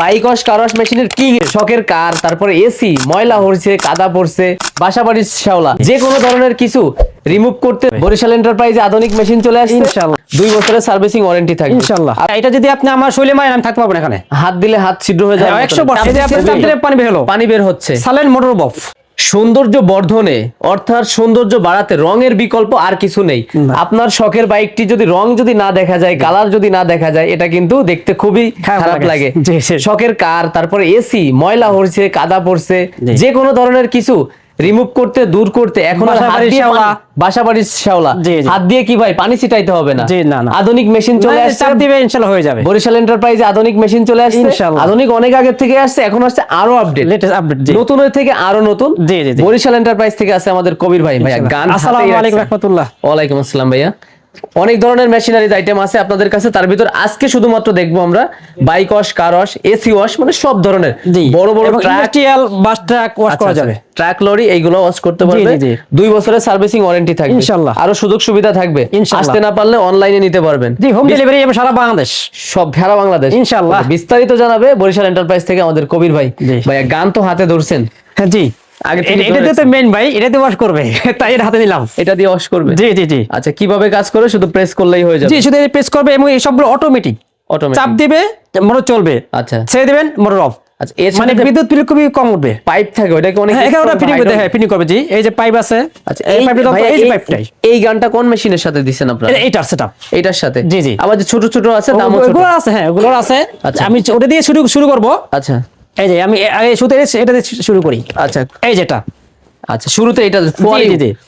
Bike wash car wash মেশিনের king শখের car তারপরে এসি ময়লা হচ্ছে কাদা পড়ছে বাসা বাড়ির শ্যাওলা। যে কোনো ধরনের কিছু রিমুভ করতে বরিশাল এন্টারপ্রাইজে আধুনিক মেশিন চলে আসছে। ইনশাআল্লাহ। দুই বছরের সার্ভিসিং ওয়ারেন্টি থাকবে। ইনশাল্লাহ এটা যদি আপনি আমার শৈলে মায়ের আমি থাকতে পারব না এখানে। হাত দিলে হাত ছিদ্র হয়ে যায়। একশো বছর আপনি পানি বের হলো। পানি বের হচ্ছে। সালেন মোটর বফ সৌন্দর্য বর্ধনে অর্থাৎ সৌন্দর্য বাড়াতে রঙের বিকল্প আর কিছু নেই। আপনার শখের বাইকটি যদি রং যদি না দেখা যায় কালার যদি না দেখা যায় এটা কিন্তু দেখতে খুবই খারাপ লাগে। শখের কার তারপরে এসি ময়লা হচ্ছে কাদা পড়ছে। যে কোনো ধরনের কিছু রিমুভ করতে দূর করতে এখন আর বাসা বাড়ির শ্যাওলা। পানি- বাসা বাড়ির শ্যাওলা। হাত দিয়ে কি ভাই পানি ছিটাইতে হবে না। জি, না, না। আধুনিক মেশিন চলে আসছে। চাপ দিবে ইনশাআল্লাহ হয়ে যাবে। বরিশাল এন্টারপ্রাইজে আধুনিক মেশিন চলে আসছে। ইনশাআল্লাহ। আধুনিক অনেক আগে থেকে আসছে এখন আসছে আরও আপডেট লেটেস্ট আপডেট জি। নতুনের থেকে আরও নতুন। জি, জি। বরিশাল এন্টারপ্রাইজ থেকে আছে আমাদের কবির ভাই। ভাইয়া গান আসসালামু আলাইকুম রাহমাতুল্লাহ। ওয়া ওয়ালাইকুম আসসালাম ভাইয়া। অনেক ধরনের মেশিনারিজ আইটেম আছে আপনাদের কাছে তার ভিতর আজকে শুধুমাত্র দেখব আমরা bike wash car wash AC wash মানে সব ধরনের। বড় বড় এবং truck industrial bus truck wash করা যাবে। ট্রাক লরি এইগুলো ওয়াশ করতে পারবে। দুই বছরের সার্ভিসিং ওয়ারেন্টি থাকবে। ইনশাআল্লাহ। আরও সুযোগ সুবিধা থাকবে। আসতে না পারলে অনলাইনে নিতে পারবেন। জি হোম ডেলিভারি এবং সারা বাংলাদেশ। সব ভেড়া বাংলাদেশ। ইনশাআল্লাহ। বিস্তারিত জানাবে বরিশাল এন্টারপ্রাইজ থেকে আমাদের কবির ভাই। ভাইয়া গান তো হাতে ধরছেন। হ্যাঁ জি। আগে থেকে এটাতে তো মেন ভাই এটাতে ওয়াশ করবে। তাই হাতে নিলাম। এটা দিয়ে ওয়াশ করবে? জি জি জি। আচ্ছা কীভাবে কাজ করে? শুধু প্রেস করলেই হয়ে যাবে। জি শুধু প্রেস করবে এবং এই সবগুলো অটোমেটিক অটোমেটিক চাপ দিবে মোটর চলবে। আচ্ছা। ছেড়ে দিবেন মোটর অফ আচ্ছা এর মানে বিদ্যুৎ বিল খুবই কম উঠবে। পাইপ থাকে ওটাকে অনেক এখানে ওটা ফিটিং করতে হ্যাঁ ফিটিং করবে জি। এই যে পাইপ আছে আচ্ছা এই এই পাইপটা এই পাইপটাই এই গানটা কোন মেশিনের সাথে আপনারা? সেটআপ এটার সাথে? জি, জি। আবার যে ছোট ছোট আছে দামও ছোট। ওগুলো আছে হ্যাঁ ওগুলো আছে। আচ্ছা। আমি ওটা দিয়ে শুরু শুরু করব। আচ্ছা। এই যে আমি আগে শুতে এটা দিয়ে শুরু করি। আচ্ছা। এই যেটা। আচ্ছা শুরুতে এটা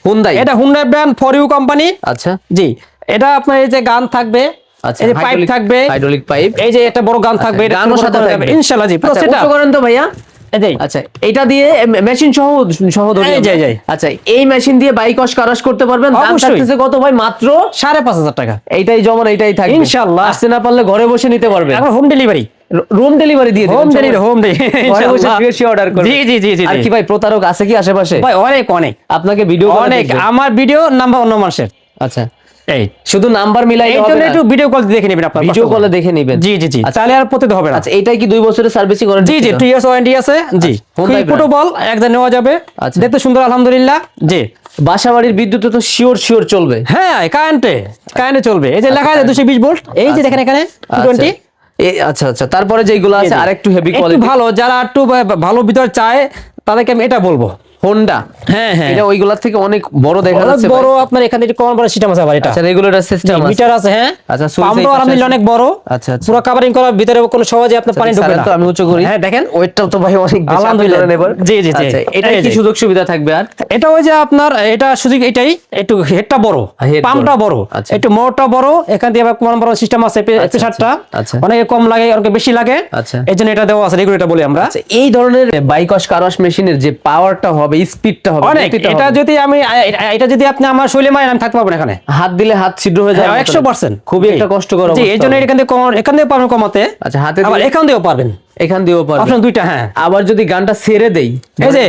হুন্দাই এটা Hyundai brand for you company আচ্ছা। জি এটা আপনার এই যে গান থাকবে আচ্ছা এই যে পাইপ থাকবে হাইড্রোলিক পাইপ এই যে একটা বড় গান থাকবে এটা গানও সাথে থাকবে। ইনশাআল্লাহ জি আচ্ছা, করেন তো ভাইয়া? এই যে। আচ্ছা এটা দিয়ে মেশিন সহ সহ। আচ্ছা এই মেশিন দিয়ে বাইক ওয়াশ কারাশ করতে পারবেন। কত ভাই? মাত্র সাড়ে পাঁচ হাজার টাকা। এইটাই জমান এইটাই থাকবে। ইনশাআল্লাহ। আসতে না পারলে ঘরে বসে নিতে পারবেন। হোম ডেলিভারি রুম ডেলিভারি দিয়ে home delivery home delivery order করবেন জি জি জি আর কি ভাই প্রতারক আছে কি আশেপাশে? ভাই অনেক অনেক। আপনাকে ভিডিও অনেক। আমার ভিডিও নাম্বার অন্য মানুষের। আচ্ছা। শুধু নাম্বার মিলাই একটু ভিডিও কল দেখে নেবেন ভিডিও কলে দেখে নেবেন। জি জি জি। আচ্ছা। তাহলে আর হবে আচ্ছা এটাই কি দুই বছরের জি জি ইয়ার্স ওয়ারেন্টি আছে। আচ্ছা, জি। ফুটো বল একদম নেওয়া যাবে। আচ্ছা। দেখতে সুন্দর আলহামদুলিল্লাহ। জি। বাসাবাড়ির বিদ্যুৎ তো শিওর শিওর চলবে। হ্যাঁ কারেন্টে কারেন্টে চলবে। এই যে আচ্ছা, লেখা আছে 220 ভোল্ট এই যে দেখেন এখানে 220 আচ্ছা আচ্ছা। তারপরে যেগুলো আছে আর একটু হেভি কোয়ালিটি ভালো যারা একটু ভালো ভিতর চায় তাদেরকে আমি এটা বলব। হোন্ডা হ্যাঁ হ্যাঁ। এটা ওইগুলার থেকে অনেক বড় দেখা যাচ্ছে বড় আপনার এখানে একটু কম বড় সিস্টেম আছে আবার এটা। আচ্ছা রেগুলেটর সিস্টেম আছে। মিটার আছে হ্যাঁ। আচ্ছা, আলহামদুলিল্লাহ অনেক বড়। আচ্ছা, আচ্ছা। পুরো কাভারিং ভিতরে কোনো সহজে আপনার পানি ঢুকবে স্যার, না। তো আমি উঁচু করি। হ্যাঁ দেখেন। ওয়েটটাও তো ভাই অনেক বেশি আলহামদুলিল্লাহ। এবার। জি, জি, জি। আচ্ছা, এটা কি সুযোগ সুবিধা থাকবে আর? এটা ওই যে আপনার এটা সুযোগ এটাই একটু হেডটা বড়। পাম্পটা বড়। আচ্ছা। একটু মোটরটা বড়। এখান দিয়ে আবার কম বড় সিস্টেম আছে আচ্ছা, প্রেসারটা আচ্ছা। অনেকে কম লাগে অনেকে বেশি লাগে। আচ্ছা। এই জন্য এটা দেওয়া আছে রেগুলেটর বলি আমরা। আচ্ছা এই ধরনের বাইক ওয়াশ কার ওয়াশ মেশিনের যে পাওয়ারটা হবে স্পিডটা হবে অনেক এটা যদি আমি এটা যদি আপনি আমার শৈলে মারেন আমি থাকতে পারব না এখানে। হাত দিলে হাত ছিদ্র হয়ে যায় একশো পার্সেন্ট। খুবই একটা কষ্টকর জি অবস্থা এই জন্য হবে। এখান থেকে এখান থেকে পারবেন কমাতে। আচ্ছা হাতে আবার এখান দিয়েও পারবেন। এখান দিয়েও পারবেন। অপশন দুইটা হ্যাঁ। আবার যদি গানটা ছেড়ে দেই এই যে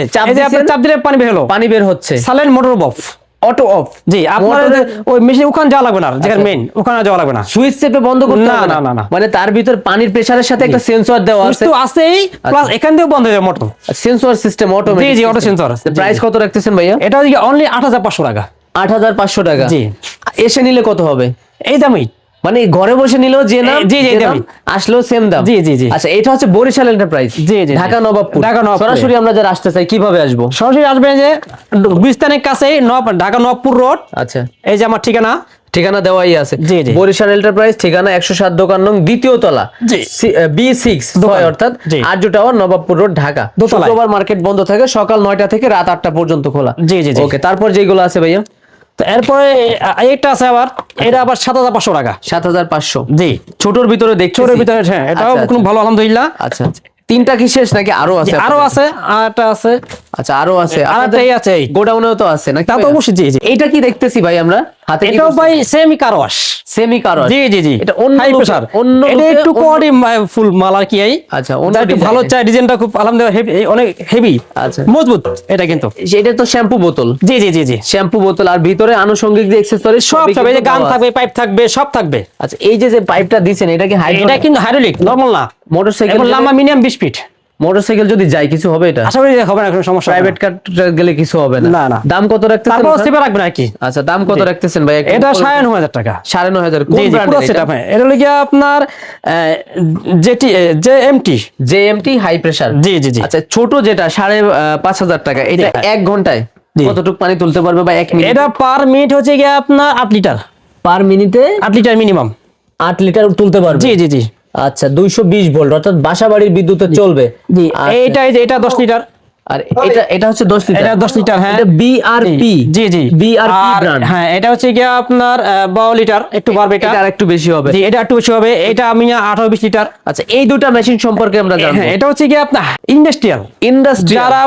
চাপ দিলে পানি বের হলো। পানি বের হচ্ছে। Silent motor off auto off. জি আপনাদের ওই মেশিন ওখানে যাওয়া লাগবে না যেখানে আচ্ছা। মেইন ওখানে যাওয়া লাগবে না। সুইচ চেপে বন্ধ করতে না, না, না। মানে তার ভিতর পানির প্রেসারের সাথে একটা সেন্সর দেওয়া আছে। তো আছেই প্লাস এখান থেকে বন্ধ হয়ে যাবে মোটর সেন্সর সিস্টেম অটোমেটিক জি, জি, অটো সেন্সর আছে। প্রাইস কত রাখতেছেন ভাইয়া? এটা অনলি আট হাজার পাঁচশো টাকা। আট হাজার পাঁচশো টাকা। জি। এসে নিলে কত হবে? এই দামই। মানে ঘরে বসে নিলেও যে নাম জি, জি, দাম, আসলেও সেম দাম জি, জি, জি। আচ্ছা এটা হচ্ছে বরিশাল এন্টারপ্রাইজ জি, জি। ঢাকা নবাবপুর ঢাকা নবাবপুরে। সরাসরি আমরা যারা আসতে চাই কীভাবে আসব সরাসরি আসবেন যে গুলিস্তানের কাছেই ঢাকা নবাবপুর রোড আচ্ছা এই যে আমার ঠিকানা ঠিকানা দেওয়াই আছে জি, জি। বরিশাল এন্টারপ্রাইজ ঠিকানা একশো সাত দোকান নং দ্বিতীয় তলা। B six. অর্থাৎ। Arya tower Nawabpur road Dhaka. শুক্রবার মার্কেট বন্ধ থাকে সকাল নয়টা থেকে রাত আটটা পর্যন্ত খোলা জি, জি, জি। ওকে তারপর যেগুলো আছে ভাইয়া তো এরপরে একটা আছে আবার। এটা আবার সাত হাজার পাঁচশো টাকা। সাত হাজার পাঁচশো? জি। ছোটর ভিতরে দেখ ছোটের ভিতরে হ্যাঁ এটাও কোনো খুব ভালো আলহামদুলিল্লাহ। আচ্ছা আচ্ছা। তিনটা কি শেষ নাকি আরও আছে আরও আছে আর একটা আছে। আচ্ছা আরও আছে। আর আপনাদের এই। আছে গোডাউনেও তো আছে নাকি? তা তো অবশ্যই জি জি। এইটা কি দেখতেছি ভাই আমরা? হাতে এটাও ভাই সেমি কার ওয়াশ সেমি কারও জি জি জি। এটা অন্য হাই প্রেসার অন্য এটা একটু কোয়ালিটি ফুল মাল আর কি এই? আচ্ছা, অন্য একটু ভালো চাই ডিজাইনটা খুব আলহামদুলিল্লাহ এই অনেক হেভি আচ্ছা। মজবুত এটা কিন্তু। এটা তো শ্যাম্পু বোতল জি জি জি জি। শ্যাম্পু বোতল আর ভিতরে আনুষঙ্গিক যে অ্যাকসেসরি সব এই যে গান থাকবে পাইপ থাকবে সব থাকবে। আচ্ছা এই যে যে পাইপটা দিছেন এটা কি এটা হাইড্রোলিক কিন্তু হাইড্রোলিক নরমাল না। মোটরসাইকেল লম্বা মিনিমাম বিশ ফিট মোটরসাইকেল যদি যায় কিছু হবে এটা? আশা করি হবে না কোনো সমস্যা প্রাইভেট কার গেলে কিছু হবে না। না, না। দাম কত রাখতেছেন তারপর ওটার? রাখবেন আর কি। আচ্ছা দাম কত রাখতেছেন ভাই? এটা বলে সাড়ে দিন। নয় হাজার টাকা। সাড়ে নয় হাজার। জি কোন জি পুরো ব্র্যান্ডের সেট হ্যাঁ এটা হলো গিয়ে আপনার যেটি যে এমটি জেএমটি হাই প্রেসার জি, জি, জি। আচ্ছা ছোট যেটা সাড়ে আহ, পাঁচ হাজার টাকা এটা জি। এক ঘন্টায় জি। কতটুকু পানি তুলতে পারবে বা এক মিনিট এটা পার মিনিট হচ্ছে গিয়ে আপনার আট লিটার। পার মিনিটে আট লিটার মিনিমাম আট লিটার তুলতে পারবে? জি জি জি। আচ্ছা দুইশো বিশ ভোল্ট অর্থাৎ বাসা বাড়ির বিদ্যুতে চলবে। আচ্ছা। এটা দশ লিটার। আর এটা এটা হচ্ছে দশ লিটার। এটা দশ লিটার হ্যাঁ। এটা বিআরপি জি জি। বিআরপি ব্র্যান্ড হ্যাঁ এটা হচ্ছে গিয়ে আপনার আহ, বারো লিটার একটু বাড়বে এটা। এটা আর একটু বেশি হবে। জি এটা একটু বেশি হবে। এটা আমি আঠারো বিশ লিটার। আচ্ছা এই দুটা মেশিন সম্পর্কে আমরা জানব। হ্যাঁ এটা হচ্ছে গিয়ে আপনার ইন্ডাস্ট্রিয়াল ইন্ডাস্ট্রি যারা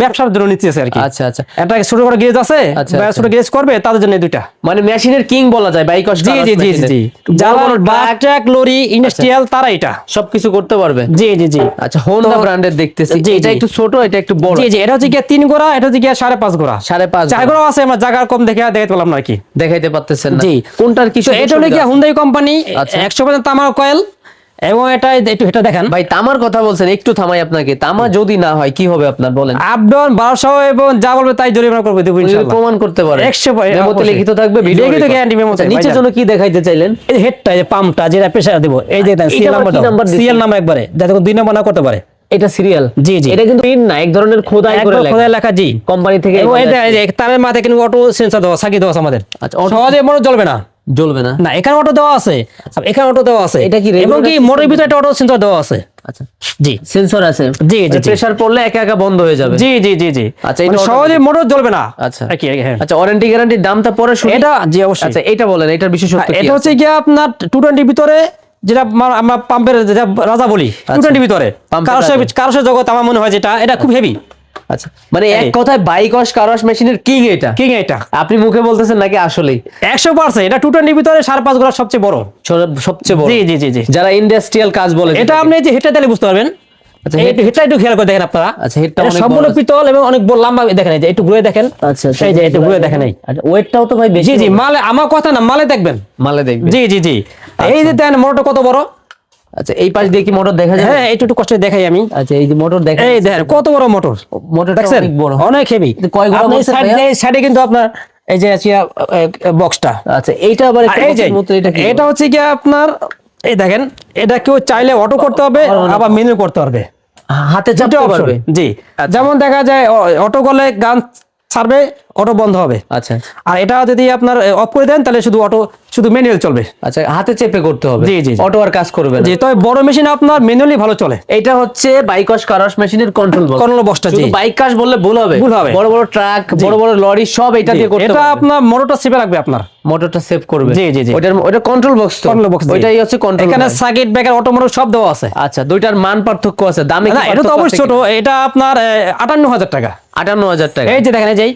ব্যবসার জন্য আর কি। আচ্ছা আচ্ছা। একটা ছোট করে গ্যারেজ আছে আচ্ছা, আচ্ছা। ছোট করবে তাদের জন্য দুইটা। মানে মেশিনের কিং বলা যায় বাইক জি জি জি জি যারা বাস ট্রাক লরি ইন্ডাস্ট্রিয়াল তারা এটা। সবকিছু করতে পারবে। জি জি জি। আচ্ছা হোন্ডা ব্র্যান্ডের দেখতেছি। এটা একটু ছোট এটা একটু বড় জি জি এটা হচ্ছে গিয়ে তিন গোড়া এটা হচ্ছে গিয়ে সাড়ে পাঁচ গোড়া। সাড়ে পাঁচ চার গোড়া। আছে আমার জায়গা কম দেখে দেখাতে পারলাম না কি। দেখাইতে পারতেছেন জি। কোনটার কি এটা হলো গিয়ে হুন্দাই কোম্পানি আচ্ছা। একশো পার্সেন্ট তামার কয়েল এবং এটা একটু এটা দেখেন। ভাই তামার কথা বলছেন একটু থামাই আপনাকে। তামা যদি না হয় কি হবে আপনার বলেন। আপ ডাউন বারোশো এবং যা বলবে তাই জরিমানা করবে দেবো প্রমাণ করতে পারে। একশো মেমোতে লিখিত থাকবে ভিডিও লিখিত memo আচ্ছা, নিচের জন্য কি দেখাইতে চাইলেন? এই যে হেডটা যে পাম্পটা যেটা প্রেসার দেবো এই যে সিএল নাম্বার? সিএল নাম্বার একবারে যাতে দুই নাম্বার না করতে পারে। এটা সিরিয়াল জি, জি। এটা কিন্তু না এক ধরনের খোদাই করে লেখা। খোদাই লেখা জি। কোম্পানি থেকে তারের মাথায় কিন্তু অটো সেন্সার দেওয়া সাকি দেওয়া আছে আমাদের। আচ্ছা, সহজে মোটর জ্বলবে না। জ্বলবে না। না এখানে অটো দেওয়া আছে। আর এখানে অটো দেওয়া আছে। এটা কি এবং কি মোটরের ভিতরে একটা অটো সেন্সর দেওয়া আছে। আচ্ছা। জি। সেন্সর আছে। জি, জি। প্রেসার পড়লে একা একা বন্ধ হয়ে যাবে। জি জি জি জি। আচ্ছা, এটা মানে সহজে মোটর জ্বলবে না। আচ্ছা। কি হ্যাঁ। আচ্ছা ওয়ারেন্টি গ্যারান্টির দামটা পরে শুনি। এটা জি অবশ্যই। আচ্ছা এটা বলেন এটার বিশেষত্ব কি এটা হচ্ছে কি আপনার টু টোয়েন্টির ভিতরে যেটা আমরা পাম্পের যেটা রাজা বলি টু টোয়েন্টির ভিতরে। কারোসের জগৎ আমার মনে হয় যেটা এটা খুব হেভি আচ্ছা মানে এক কথায় বাইক ওয়াশ কার ওয়াশ মেশিনের কিং এটা। কিং এটা। আপনি মুখে বলতেছেন নাকি আসলেই? একশো পার্সেন্ট। এটা টু টোয়েন্টির ভিতরে সাড়ে পাঁচ গোড়া সবচেয়ে বড়। সবচেয়ে বড়। জি জি জি যারা ইন্ডাস্ট্রিয়াল কাজ বলে এটা আপনি যে হেডটা দিলে বুঝতে পারবেন। আচ্ছা, এই একটু খেয়াল করে দেখেন আপনারা। আচ্ছা, headটা অনেক সম্পূর্ণ পিতল এবং অনেক বড় লম্বা দেখেন এই যে একটু ঘুরে দেখেন। আচ্ছা এই যে একটু ঘুরে দেখেন এই। আচ্ছা ওয়েটটাও তো ভাই বেশি জি জি মালে আমার কথা না মালে দেখবেন। মালে দেখবে জি জি জি। এই যে দেন মোটরটা কত বড়? আচ্ছা এই পাশ দিয়ে কি মোটর দেখা যায়? হ্যাঁ একটু একটু কষ্ট দেখাই আমি। আচ্ছা এই যে মোটর দেখা এই দেখেন কত বড় মোটর? মোটরটা অনেক বড়। অনেক হেভি কয় গোড়া সাইডে কিন্তু আপনার এই যে আছে বক্সটা আচ্ছা এইটা আবার এটা হচ্ছে কি আপনার এই দেখেন এটা কেউ চাইলে অটো করতে হবে আবার মেনু করতে পারবে। হাতে চাপতে পারবে? জি। যেমন দেখা যায় অটো করলে গান ছাড়বে অটো বন্ধ হবে। আচ্ছা। আর এটা যদি আপনার অফ করে দেন তাহলে শুধু অটো শুধু ম্যানুয়াল চলবে। আচ্ছা হাতে চেপে করতে হবে। জি, জি। অটো আর কাজ করবে না। জি তবে বড় মেশিন আপনার ম্যানুয়ালি ভালো চলে। এটা হচ্ছে বাইক ওয়াশ কার ওয়াশ মেশিনের কন্ট্রোল বক্স Control box টা, জি। বাইক কাজ বললে ভুল হবে। ভুল হবে। বড় বড় ট্রাক বড় বড় লরি সব এটা দিয়ে করতে এটা আপনার মোটরটা সেভে রাখবে আপনার। মোটরটা সেভ করবে। জি, জি, জি। ওটার ওটা কন্ট্রোল বক্স তো। কন্ট্রোল বক্স ওইটাই হচ্ছে কন্ট্রোল এখানে সার্কিট ব্রেকার অটোমোটিভ সব দেওয়া আছে। আচ্ছা দুইটার মান পার্থক্য আছে। দামে না এটা তো অবশ্যই ছোট। এটা আপনার আটান্ন হাজার টাকা। আটান্ন হাজার টাকা। এই যে দেখেন এই যে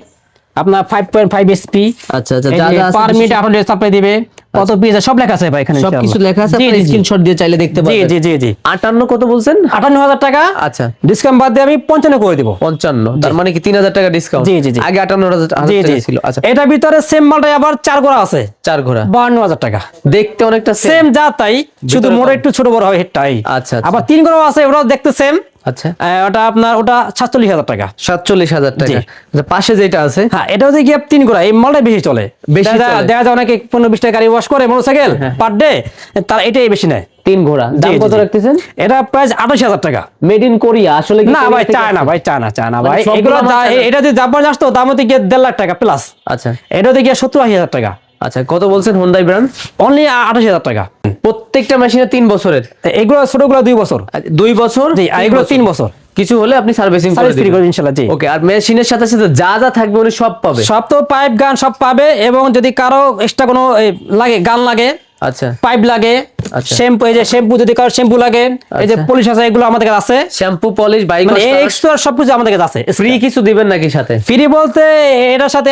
আপনার ফাইভ পয়েন্ট ফাইভ এসপি আচ্ছা আচ্ছা যা যা পার মিনিট সাপ্লাই দিবে কত পিস সব লেখা আছে ভাই এখানে সব কিছু লেখা আছে আপনি। স্ক্রিনশট দিয়ে চাইলে দেখতে পারবেন। জি জি জি। আটান্ন কত বলছেন? আটান্ন হাজার টাকা। আচ্ছা। ডিসকাউন্ট বাদ দিয়ে আমি পঞ্চান্ন করে দিব। পঞ্চান্ন তার মানে কি তিন হাজার টাকা ডিসকাউন্ট জি, জি, জি। আগে আটান্ন হাজার জি হাজার জি। টাকা ছিল। আচ্ছা। এটার ভিতরে সেম মালটাই আবার চার গোড়া আছে। চার ঘোড়া। বাহান্ন হাজার টাকা। দেখতে অনেকটা সেম যা তাই। শুধু মোড়ে একটু ছোট বড় হয় হেডটাই আচ্ছা, আচ্ছা। আবার তিন গোড়া আছে ওটাও দেখতে সেম আচ্ছা। ওটা আপনার ওটা সাতচল্লিশ হাজার টাকা। সাতচল্লিশ হাজার টাকা। আচ্ছা, পাশে যেটা আছে? হ্যাঁ এটা হচ্ছে গিয়ে তিন গোড়া এই মালটাই বেশি চলে। বেশি দেখা যায়- অনেকে পনেরো বিশ টাকা গাড়ি ওয়াশ করে মোটরসাইকেল পার ডে তার এটাই বেশি নেয়। তিন ঘোড়া দাম কত রাখতেছেন? এটা প্রাইস আঠাশ হাজার টাকা। মেড ইন কোরিয়া আসলে না ভাই থেকে চায় না ভাই চায় না চায় না মানে ভাই। এগুলো। এটা যদি জাপান আসতো দাম হতে গিয়ে দেড় লাখ টাকা প্লাস আচ্ছা। এটা হতে গিয়ে সত্তর আশি হাজার টাকা। আচ্ছা কত বলছেন হোন্ডাই ব্র্যান্ড অনলি আঠাশ হাজার টাকা। প্রত্যেকটা মেশিনে তিন বছরের। এগুলো ছোটগুলো দুই বছর। আচ্ছা, দুই বছর এগুলো তিন বছর। কিছু হলে আপনি সার্ভিসিং করে সার্ভিস ফ্রি করে ইনশাল্লাহ জি। ওকে আর মেশিনের সাথে সাথে যা যা থাকবে উনি সব পাবে। সব তো পাইপ গান সব পাবে এবং যদি কারও এক্সট্রা কোনো লাগে গান লাগে আচ্ছা। পাইপ লাগে আচ্ছা। শ্যাম্পু এই যে শ্যাম্পু যদি কারও শ্যাম্পু লাগে এই যে আচ্ছা। পলিশ আছে এগুলো আমাদের কাছে আছে। শ্যাম্পু পলিশ বাইক মানে এক্সট্রা সবকিছু আমাদের কাছে আছে। ফ্রি কিছু দিবেন নাকি সাথে? ফ্রি বলতে এটার সাথে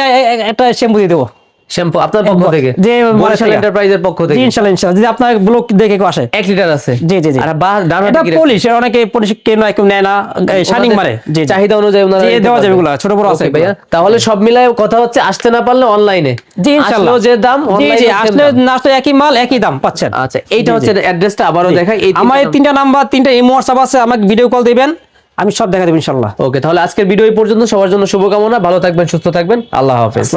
একটা শ্যাম্পু দিয়ে দেবো। শ্যাম্পু আপনার পক্ষ থেকে? যে বরিশাল এন্টারপ্রাইজের পক্ষ থেকে? ইনশাল্লাহ ইনশাল্লাহ। যদি আপনার ব্লক দেখে কেউ আসে। লিটার আছে? জি জি জি। আর বা ডান এটা? পলিশ অনেকে পলিশ কেউ নয় কেউ নেয় না। শাইনিং মারে। জি। চাহিদা অনুযায়ী ওনারা নিতে দেওয়া যাবে। এগুলা, ছোট বড় আছে ভাইয়া তাহলে সব মিলায় কথা হচ্ছে আসতে না পারলে অনলাইনে জি ইনশাল্লাহ। যে দাম অনলাইনে জি আসলে না আসলে একই মাল একই দাম পাচ্ছেন। আচ্ছা এইটা হচ্ছে। অ্যাড্রেসটা আবারও দেখাই এই আমার তিনটা নাম্বার তিনটা ইমো হোয়াটসঅ্যাপ আছে আমাকে ভিডিও কল দিবেন আমি সব দেখা দেবো ইনশাল্লাহ। ওকে তাহলে আজকের ভিডিও এই পর্যন্ত সবার জন্য শুভকামনা ভালো থাকবেন সুস্থ থাকবেন আল্লাহ হাফেজ।